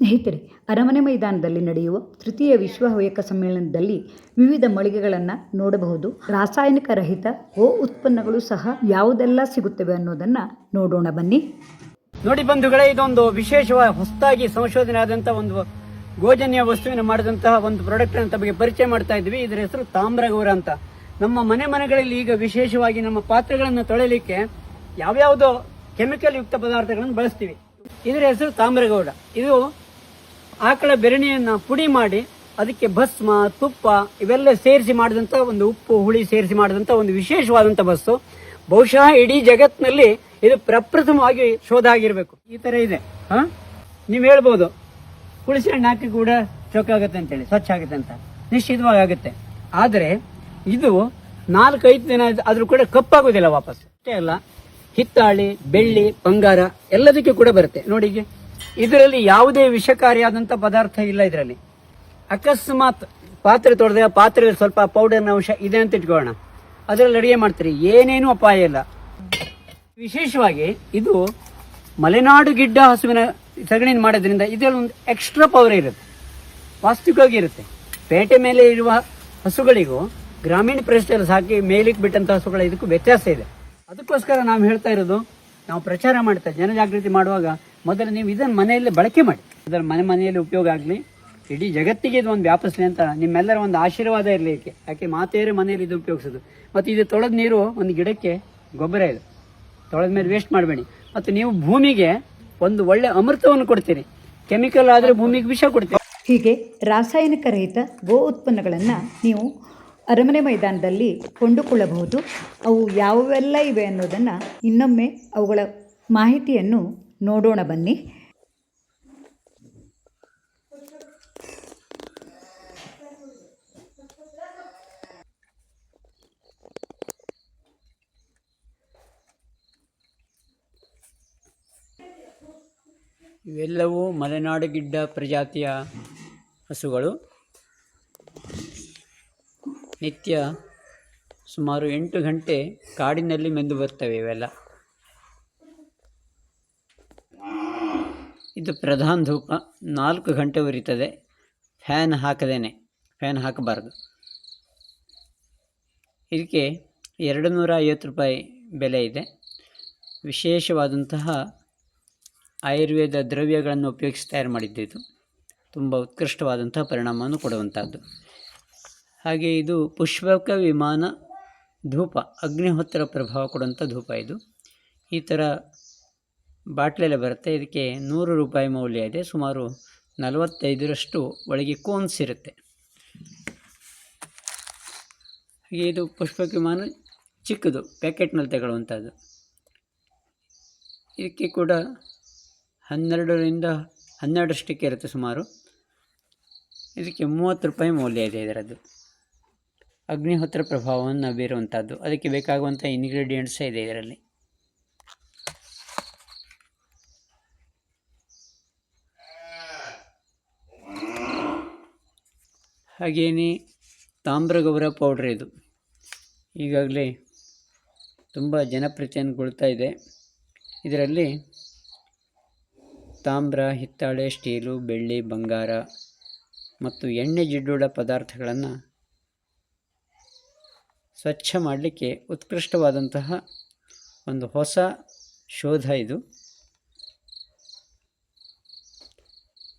ಸ್ನೇಹಿತರೆ, ಅರಮನೆ ಮೈದಾನದಲ್ಲಿ ನಡೆಯುವ ತೃತೀಯ ವಿಶ್ವ ಹವ್ಯಕ ಸಮ್ಮೇಳನದಲ್ಲಿ ವಿವಿಧ ಮಳಿಗೆಗಳನ್ನು ನೋಡಬಹುದು. ರಾಸಾಯನಿಕ ರಹಿತ ಓ ಉತ್ಪನ್ನಗಳು ಸಹ ಯಾವುದೆಲ್ಲ ಸಿಗುತ್ತವೆ ಅನ್ನೋದನ್ನು ನೋಡೋಣ ಬನ್ನಿ. ನೋಡಿ ಬಂಧುಗಳೇ, ಇದೊಂದು ವಿಶೇಷವಾಗಿ ಹೊಸದಾಗಿ ಸಂಶೋಧನೆ ಆದಂತಹ ಒಂದು ಗೋಜನ್ಯ ವಸ್ತುವಿನ ಮಾಡಿದಂತಹ ಒಂದು ಪ್ರಾಡಕ್ಟ್ ಅಂತ ಬಗ್ಗೆ ಪರಿಚಯ ಮಾಡ್ತಾ ಇದ್ವಿ ಇದರ ಹೆಸರು ತಾಮ್ರಗೌರ ಅಂತ. ನಮ್ಮ ಮನೆ ಮನೆಗಳಲ್ಲಿ ಈಗ ವಿಶೇಷವಾಗಿ ನಮ್ಮ ಪಾತ್ರೆಗಳನ್ನು ತೊಳೆಯಲಿಕ್ಕೆ ಯಾವ್ಯಾವುದೋ ಕೆಮಿಕಲ್ ಯುಕ್ತ ಪದಾರ್ಥಗಳನ್ನು ಬಳಸ್ತೀವಿ. ಇದರ ಹೆಸರು ತಾಮ್ರಗೌಡ. ಇದು ಆಕಳ ಬೆರಣಿಯನ್ನ ಪುಡಿ ಮಾಡಿ, ಅದಕ್ಕೆ ಭಸ್ಮ, ತುಪ್ಪ ಇವೆಲ್ಲ ಸೇರಿಸಿ ಮಾಡಿದಂತ ಒಂದು ಉಪ್ಪು, ಹುಳಿ ಸೇರಿಸಿ ಮಾಡಿದಂತ ಒಂದು ವಿಶೇಷವಾದಂತ ಬಸ್ಸು. ಬಹುಶಃ ಇಡೀ ಜಗತ್ತಿನಲ್ಲಿ ಇದು ಪ್ರಪ್ರಥಮವಾಗಿ ಶೋಧ ಆಗಿರ್ಬೇಕು ಈ ತರ ಇದೆ. ಹ? ನೀವ್ ಹೇಳ್ಬೋದು. ಹುಳಿಸಿ ಹಣ್ಣು ಹಾಕಿ ಕೂಡ ಚೊಕ್ಕಾಗತ್ತೆ ಅಂತೇಳಿ, ಸ್ವಚ್ಛ ಆಗುತ್ತೆ ಅಂತ. ನಿಶ್ಚಿತವಾಗಿ ಆಗುತ್ತೆ. ಆದ್ರೆ ಇದು ನಾಲ್ಕೈದು ದಿನ ಆದ್ರೂ ಕೂಡ ಕಪ್ಪಾಗೋದಿಲ್ಲ ವಾಪಸ್ ಅಷ್ಟೇ ಅಲ್ಲ, ಹಿತ್ತಾಳಿ, ಬೆಳ್ಳಿ, ಬಂಗಾರ ಎಲ್ಲದಕ್ಕೆ ಕೂಡ ಬರುತ್ತೆ. ನೋಡಿ ಈಗ. ಇದರಲ್ಲಿ ಯಾವುದೇ ವಿಷಕಾರಿಯಾದಂತ ಪದಾರ್ಥ ಇಲ್ಲ ಇದರಲ್ಲಿ. ಅಕಸ್ಮಾತ್ ಪಾತ್ರೆ ತೊಡೆದ ಪಾತ್ರೆಯಲ್ಲಿ ಸ್ವಲ್ಪ ಪೌಡರ್ನ ಅಂಶ ಇದೆ ಅಂತ ಇಟ್ಕೊಳ್ಳೋಣ. ಅದರಲ್ಲಿ ಅಡಿಗೆ ಮಾಡ್ತೀರಿ. ಏನೇನು ಅಪಾಯ ಇಲ್ಲ. ವಿಶೇಷವಾಗಿ ಇದು ಮಲೆನಾಡು ಗಿಡ್ಡ ಹಸುವಿನ ಸಗಣಿನ ಮಾಡೋದ್ರಿಂದ ಇದರಲ್ಲಿ ಒಂದು ಎಕ್ಸ್ಟ್ರಾ ಪವರ್ ಇರುತ್ತೆ. ವಾಸ್ತವಿಕವಾಗಿ ಇರುತ್ತೆ. ಪೇಟೆ ಮೇಲೆ ಇರುವ ಹಸುಗಳಿಗೂ ಗ್ರಾಮೀಣ ಪ್ರದೇಶದಲ್ಲಿ ಸಾಕಿ ಮೇಲಿಗೆ ಬಿಟ್ಟಂಥ ಹಸುಗಳ ಇದಕ್ಕೂ ವ್ಯತ್ಯಾಸ ಇದೆ. ಅದಕ್ಕೋಸ್ಕರ ನಾವು ಹೇಳ್ತಾ ಇರೋದು, ನಾವು ಪ್ರಚಾರ ಮಾಡ್ತಾ, ಜನಜಾಗೃತಿ ಮಾಡುವಾಗ ಮೊದಲು ನೀವು ಇದನ್ನು ಮನೆಯಲ್ಲಿ ಬಳಕೆ ಮಾಡಿ. ಅದರ ಮನೆ ಮನೆಯಲ್ಲಿ ಉಪಯೋಗ ಆಗಲಿ, ಇಡೀ ಜಗತ್ತಿಗೆ ಇದು ಒಂದು ವ್ಯಾಪಿಸ್ಲಿ ಅಂತ ನಿಮ್ಮೆಲ್ಲರ ಒಂದು ಆಶೀರ್ವಾದ ಇರಲಿ ಇದಕ್ಕೆ ಯಾಕೆ ಮಾತೇರಿ ಮನೆಯಲ್ಲಿ ಇದು ಉಪಯೋಗಿಸೋದು. ಮತ್ತು ಇದು ತೊಳೆದ ನೀರು ಒಂದು ಗಿಡಕ್ಕೆ ಗೊಬ್ಬರ ಇದೆ. ತೊಳೆದ ಮೇಲೆ ವೇಸ್ಟ್ ಮಾಡಬೇಡಿ. ಮತ್ತು ನೀವು ಭೂಮಿಗೆ ಒಂದು ಒಳ್ಳೆ ಅಮೃತವನ್ನು ಕೊಡ್ತೀರಿ. ಕೆಮಿಕಲ್ ಆದರೆ ಭೂಮಿಗೆ ವಿಷ ಕೊಡ್ತೀರಿ. ಹೀಗೆ ರಾಸಾಯನಿಕ ರಹಿತ ಗೋ ಉತ್ಪನ್ನಗಳನ್ನು ನೀವು ಅರಮನೆ ಮೈದಾನದಲ್ಲಿ ಕೊಂಡುಕೊಳ್ಳಬಹುದು. ಅವು ಯಾವೆಲ್ಲ ಇವೆ ಅನ್ನೋದನ್ನು ಇನ್ನೊಮ್ಮೆ ಅವುಗಳ ಮಾಹಿತಿಯನ್ನು ನೋಡೋಣ ಬನ್ನಿ. ಇವೆಲ್ಲವೂ ಮಲೆನಾಡು ಗಿಡ್ಡ ಪ್ರಜಾತಿಯ ಹಸುಗಳು. ನಿತ್ಯ ಸುಮಾರು ಎಂಟು ಗಂಟೆ ಕಾಡಿನಲ್ಲಿ ಮೆಂದು ಬರ್ತವೆ ಇವೆಲ್ಲ. ಇದು ಪ್ರಧಾನ ಧೂಪ. ನಾಲ್ಕು ಗಂಟೆ ಉರಿತದೆ. ಫ್ಯಾನ್ ಹಾಕದೇನೆ. ಫ್ಯಾನ್ ಹಾಕಬಾರ್ದು. ಇದಕ್ಕೆ ಎರಡು ನೂರ ಐವತ್ತು ರೂಪಾಯಿ ಬೆಲೆ ಇದೆ. ವಿಶೇಷವಾದಂತಹ ಆಯುರ್ವೇದ ದ್ರವ್ಯಗಳನ್ನು ಉಪಯೋಗಿಸಿ ತಯಾರು ಮಾಡಿದ್ದು ಇದು. ತುಂಬ ಉತ್ಕೃಷ್ಟವಾದಂತಹ ಪರಿಣಾಮವನ್ನು ಕೊಡುವಂಥದ್ದು ಹಾಗೆ ಇದು ಪುಷ್ಪಕ ವಿಮಾನ ಧೂಪ. ಅಗ್ನಿಹೋತ್ರ ಪ್ರಭಾವ ಕೊಡುವಂಥ ಧೂಪ ಇದು. ಈ ಥರ ಬಾಟ್ಲೆಲ್ಲ ಬರುತ್ತೆ. ಇದಕ್ಕೆ ನೂರು ರೂಪಾಯಿ ಮೌಲ್ಯ ಇದೆ. ಸುಮಾರು ನಲವತ್ತೈದರಷ್ಟು ಒಳಗೆ ಕೋನ್ಸ್ ಇರುತ್ತೆ. ಹಾಗೆ ಇದು ಪುಷ್ಪಕ ವಿಮಾನ ಚಿಕ್ಕದು, ಪ್ಯಾಕೆಟ್ನಲ್ಲಿ ತಗೊಳ್ಳುವಂಥದ್ದು. ಇದಕ್ಕೆ ಕೂಡ ಹನ್ನೆರಡರಿಂದ ಹನ್ನೆರಡರಷ್ಟಕ್ಕೆ ಇರುತ್ತೆ ಸುಮಾರು. ಇದಕ್ಕೆ ಮೂವತ್ತು ರೂಪಾಯಿ ಮೌಲ್ಯ ಇದೆ ಇದರದ್ದು. ಅಗ್ನಿಹೋತ್ರ ಪ್ರಭಾವವನ್ನು ಬೀರುವಂಥದ್ದು. ಅದಕ್ಕೆ ಬೇಕಾಗುವಂಥ ಇಂಗ್ರೀಡಿಯೆಂಟ್ಸೇ ಇದೆ ಇದರಲ್ಲಿ. ಹಾಗೆಯೇ ಗೊಬ್ಬರ ಪೌಡ್ರ್ ಇದು. ಈಗಾಗಲೇ ತುಂಬ ಜನಪ್ರಿಯತೆಯನ್ನುಗೊಳ್ತಾ ಇದೆ. ಇದರಲ್ಲಿ ತಾಮ್ರ, ಹಿತ್ತಾಳೆ, ಸ್ಟೀಲು, ಬೆಳ್ಳಿ, ಬಂಗಾರ ಮತ್ತು ಎಣ್ಣೆ ಜಿಡ್ಡುಳ್ಳ ಪದಾರ್ಥಗಳನ್ನು ಸ್ವಚ್ಛ ಮಾಡಲಿಕ್ಕೆ ಉತ್ಕೃಷ್ಟವಾದಂತಹ ಒಂದು ಹೊಸ ಶೋಧ ಇದು.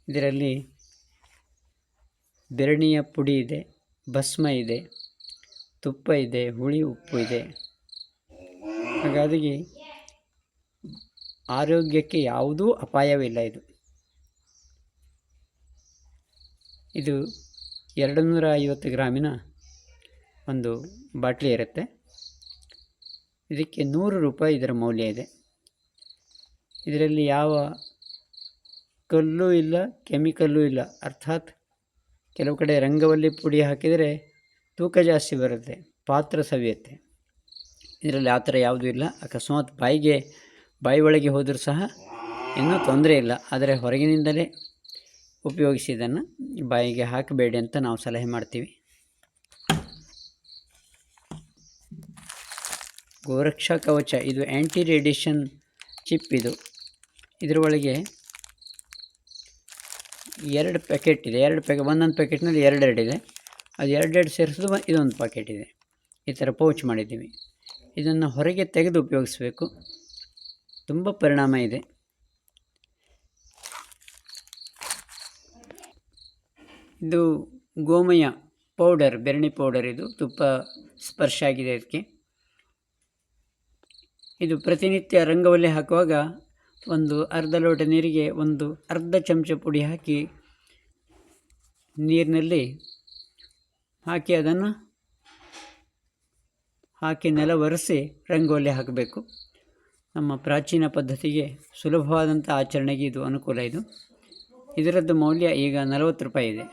ಇದರಲ್ಲಿ ಬೆರಣಿಯ ಪುಡಿ ಇದೆ, ಭಸ್ಮ ಇದೆ, ತುಪ್ಪ ಇದೆ, ಹುಳಿ ಉಪ್ಪು ಇದೆ. ಹಾಗಾಗಿ ಆರೋಗ್ಯಕ್ಕೆ ಯಾವುದೂ ಅಪಾಯವಿಲ್ಲ ಇದು. ಇದು ಎರಡು ನೂರ ಐವತ್ತು ಗ್ರಾಮಿನ ಒಂದು ಬಾಟ್ಲಿ ಇರುತ್ತೆ. ಇದಕ್ಕೆ ನೂರು ರೂಪಾಯಿ ಇದರ ಮೌಲ್ಯ ಇದೆ. ಇದರಲ್ಲಿ ಯಾವ ಕಲ್ಲು ಇಲ್ಲ, ಕೆಮಿಕಲ್ಲು ಇಲ್ಲ, ಅರ್ಥಾತ್ ಕೆಲವು ಕಡೆ ರಂಗವಲ್ಲಿ ಪುಡಿ ಹಾಕಿದರೆ ತೂಕ ಜಾಸ್ತಿ ಬರುತ್ತೆ, ಪಾತ್ರ ಸವಿಯುತ್ತೆ. ಇದರಲ್ಲಿ ಆ ಥರ ಯಾವುದೂ ಇಲ್ಲ. ಅಕಸ್ಮಾತ್ ಬಾಯಿಗೆ, ಬಾಯಿ ಒಳಗೆ ಹೋದರೂ ಸಹ ಇನ್ನೂ ತೊಂದರೆ ಇಲ್ಲ. ಆದರೆ ಹೊರಗಿನಿಂದಲೇ ಉಪಯೋಗಿಸಿ ಇದನ್ನು ಬಾಯಿಗೆ ಹಾಕಬೇಡಿ ಅಂತ ನಾವು ಸಲಹೆ ಮಾಡ್ತೀವಿ. ಗೋರಕ್ಷಾ ಕವಚ, ಇದು ಆ್ಯಂಟಿ ರೇಡಿಯೇಷನ್ ಚಿಪ್ ಇದು. ಇದರ ಒಳಗೆ ಎರಡು ಪ್ಯಾಕೆಟ್ ಇದೆ. ಎರಡು ಪ್ಯಾಕೆಟ್ ಒಂದೊಂದು ಪ್ಯಾಕೆಟ್ನಲ್ಲಿ ಎರಡೆರಡು ಇದೆ. ಅದು ಎರಡೆರಡು ಸೇರಿಸಿದ್ರು ಒ- ಇದೊಂದು ಪ್ಯಾಕೆಟ್ ಇದೆ. ಈ ಥರ ಪೌಚ್ ಮಾಡಿದ್ದೀವಿ. ಇದನ್ನು ಹೊರಗೆ ತೆಗೆದು ಉಪಯೋಗಿಸಬೇಕು. ತುಂಬ ಪರಿಣಾಮ ಇದೆ. ಇದು ಗೋಮಯ ಪೌಡರ್ ಬೆರಣಿ ಪೌಡರ್ ಇದು. ತುಪ್ಪ ಸ್ಪರ್ಶ ಆಗಿದೆ ಅದಕ್ಕೆ ಇದು ಪ್ರತಿನಿತ್ಯ ರಂಗವಲ್ಲಿ ಹಾಕುವಾಗ ಒಂದು ಅರ್ಧ ಲೋಟ ನೀರಿಗೆ ಒಂದು ಅರ್ಧ ಚಮಚ ಪುಡಿ ಹಾಕಿ ನೀರಿನಲ್ಲಿ ಹಾಕಿ ಅದನ್ನು ಹಾಕಿ ನೆಲ ಒರೆಸಿ ರಂಗೋಲಿ ಹಾಕಬೇಕು. ನಮ್ಮ ಪ್ರಾಚೀನ ಪದ್ಧತಿಗೆ ಸುಲಭವಾದಂಥ ಆಚರಣೆಗೆ ಇದು ಅನುಕೂಲ ಇದು. ಇದರದ್ದು ಮೌಲ್ಯ ಈಗ ನಲವತ್ತು ರೂಪಾಯಿ ಇದೆ.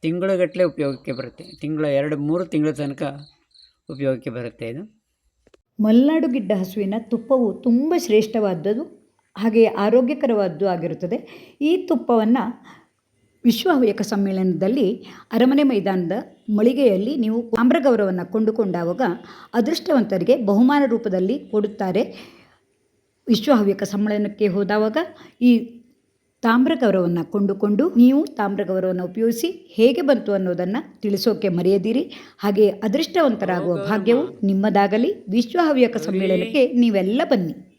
ತಿಂಗಳುಗಟ್ಟಲೆ ಉಪಯೋಗಕ್ಕೆ ಬರುತ್ತೆ. ತಿಂಗಳ ಎರಡು ಮೂರು ತಿಂಗಳ ತನಕ ಉಪಯೋಗಕ್ಕೆ ಬರುತ್ತೆ ಇದು. ಮಲೆನಾಡು ಗಿಡ್ಡ ಹಸುವಿನ ತುಪ್ಪವು ತುಂಬ ಶ್ರೇಷ್ಠವಾದದ್ದು, ಹಾಗೆಯೇ ಆರೋಗ್ಯಕರವಾದ್ದು ಆಗಿರುತ್ತದೆ. ಈ ತುಪ್ಪವನ್ನು ವಿಶ್ವ ಹವ್ಯಕ ಸಮ್ಮೇಳನದಲ್ಲಿ ಅರಮನೆ ಮೈದಾನದ ಮಳಿಗೆಯಲ್ಲಿ ನೀವು ತಾಮ್ರಗೌರವನ್ನು ಕೊಂಡುಕೊಂಡಾಗ ಅದೃಷ್ಟವಂತರಿಗೆ ಬಹುಮಾನ ರೂಪದಲ್ಲಿ ಕೊಡುತ್ತಾರೆ. ವಿಶ್ವ ಹವ್ಯಕ ಸಮ್ಮೇಳನಕ್ಕೆ ಹೋದಾಗ ಈ ತಾಮ್ರಗೌರವನ್ನು ಕೊಂಡುಕೊಂಡು ನೀವು ತಾಮ್ರ ಗೌರವವನ್ನು ಉಪಯೋಗಿಸಿ ಹೇಗೆ ಬಂತು ಅನ್ನೋದನ್ನು ತಿಳಿಸೋಕೆ ಮರೆಯದಿರಿ. ಹಾಗೆ ಅದೃಷ್ಟವಂತರಾಗುವ ಭಾಗ್ಯವು ನಿಮ್ಮದಾಗಲಿ. ವಿಶ್ವ ಹವ್ಯಕ ಸಮ್ಮೇಳನಕ್ಕೆ ನೀವೆಲ್ಲ ಬನ್ನಿ.